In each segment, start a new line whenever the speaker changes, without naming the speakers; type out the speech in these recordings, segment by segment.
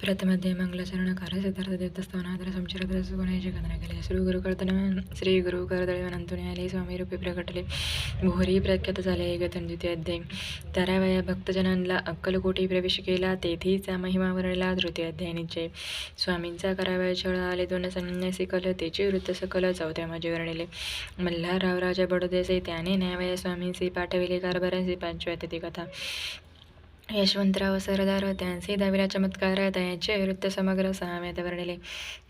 प्रथमध्ये मंगलाचरण कार्य सिद्धार्थ देवतस्तवनादर संचरित सुगुणाची कथना केली श्री गुरु कर्तन श्री गुरु कर्दळीवनंतुने आले स्वामी रूपी प्रकटले. भोरी प्रख्यात झाले गतन द्वितीय अध्याय. तारावया भक्तजनांना अक्कलकोटी प्रवेश केला तेथीचा महिमा वरला तृतीय अध्याय निश्चय. स्वामींचा करावया छळ आले दोन संन्यासी कल तेचे वृत्त सकल चौथ्या माझे वर्णिले. मल्हारराव राजा बडोदेसे त्याने न्यावया स्वामींशी पाठविले कारभारांशी पाचव्या तिथी कथा. यशवंतराव सरदार त्यांचे दहावीला चमत्कार त्यांचे वृत्त समग्र सहाव्यात वर्णिले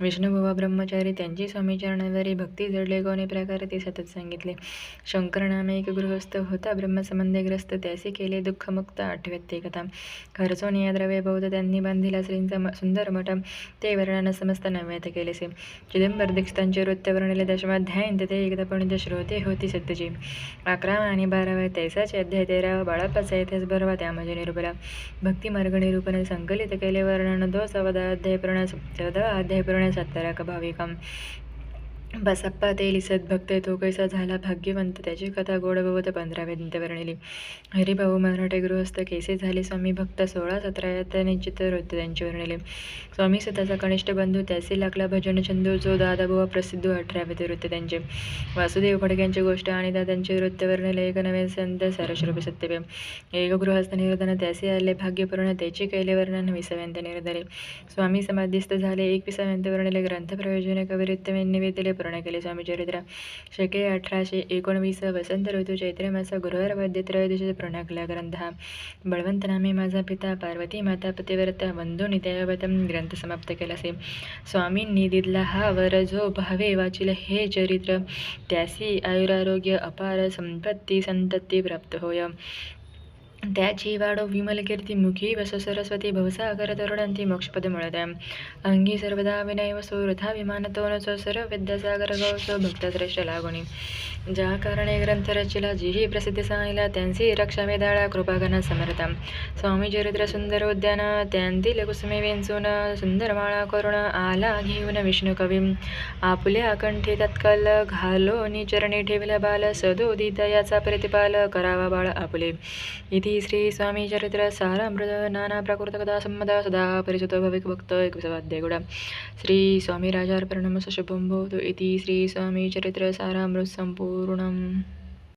विष्णुबुवा ब्रह्मचारी त्यांची स्वामी चरणावरी भक्ती जडले कोणी प्रकार ते सतत सांगितले शंकर नामे एक गृहस्थ होता ब्रह्मसंबंधीग्रस्त त्याचे केले दुःखमुक्त आठव्यात ते कथा खर्चोनी या द्रव्य बौद्ध त्यांनी बांधिला श्रींचा म- सुंदर मठ ते वर्णन समस्त नव्यात केलेसे चिदंबर दीक्षितांचे वृत्त वर्णिले दशमाध्याय ते एकदा पण श्रोते होती सत्यजी अकरावा आणि बारावा तैसाचे अध्याय तेरावा बाळापाचा इतिहास भरवा त्यामध्ये निरुपला भक्ती मार्ग निरूपण संकलित केले वर्णन दो चौदा अध्याय पूर्ण चौदा अध्याय पूर्ण सत्तरा भाविकाम बसप्पा ते लिसत भक्त तो कैसा झाला भाग्यवंत. त्याची कथा गोड बवत पंधराव्या दिंत वर्णिली. हरिभाऊ मराठे गृहस्थ केसे झाले? स्वामी भक्त सोळा सतराव्यात निश्चित वृत्त त्यांचे वर्णिले. स्वामी स्वतःचा कनिष्ठ बंधू त्याचे लागला भजन चंदू जो दादाबुवा प्रसिद्ध अठराव्यात वृत्त त्यांचे. वासुदेव फडक्यांची गोष्ट आणि दादांचे वृत्त वर्णिले एक नवे संत सरस्वरूपी सत्यवे एक गृहस्थ निर्धन त्याचे आले भाग्यपूर्ण त्याचे कैले वर्णन विसाव्यंत निर्धारे. स्वामी समाधीस्थ झाले एक विसाव्यंत वर्णिले ग्रंथ प्रयोजने कविरित्त निवेदले पूर्ण केले. स्वामी चरित्र शके अठराशे एकोणवीस वसंत ऋतू चैत्र मास गुरुवार वद्य पूर्ण केला ग्रंथ. हा बळवंत नामे माझा पिता पार्वती माता पतिव्रत बंधू नित्यावतम ग्रंथ समाप्त केला असे स्वामींनी दिदला हा वर जो भावे वाचिल हे चरित्र त्यासी आयुरारोग्य अपार संपत्ती संतती प्राप्त होय. त्याची वाढो विमल कीर्ती मुखी वस सरस्वती भवसागर तरुणांती मोक्षपद मिळत अंगी सर्वदा विनय वसो विमानतोन विमानतो सर्व सर्व विद्यासागर गवसो भक्तश्रेष्ठ लागुणी ज्या कारणे ग्रंथ रचिला जीही प्रसिद्धी सांगिला त्यांची रक्षा वेदाळा कृपागण समर्थ. स्वामी चरित्र सुंदर उद्यान त्यांतील कुसुमे वेंचून सुंदर माळा करुण आला घेऊन विष्णू कवी. आपल्या कंठी तत्काल घालो चरणी ठेवला बाल सदोदित याचा प्रतिपाल करावा बाळ आपले. इति ಶ್ರೀ ಶ್ರೀ ಸ್ವಾಮಿ ಚರಿತ್ರ ಸಾರಾಮೃತ ನಾನಾ ಕದಾ ಸಮ್ಮದ ಸದಾ ಪರಿಸುತ ಭವಿಕ ಭಕ್ತ ಗುಡ ಶ್ರೀ ಸ್ವಾಮಿ ರಾಜಾರ್ಪಣಂ ಶುಭಂ ಭವತು ಇತಿ ಶ್ರೀ ಸ್ವಾಮಿ ಚರಿತ್ರ ಸಾರಾಮೃತ ಸಂಪೂರ್ಣಂ.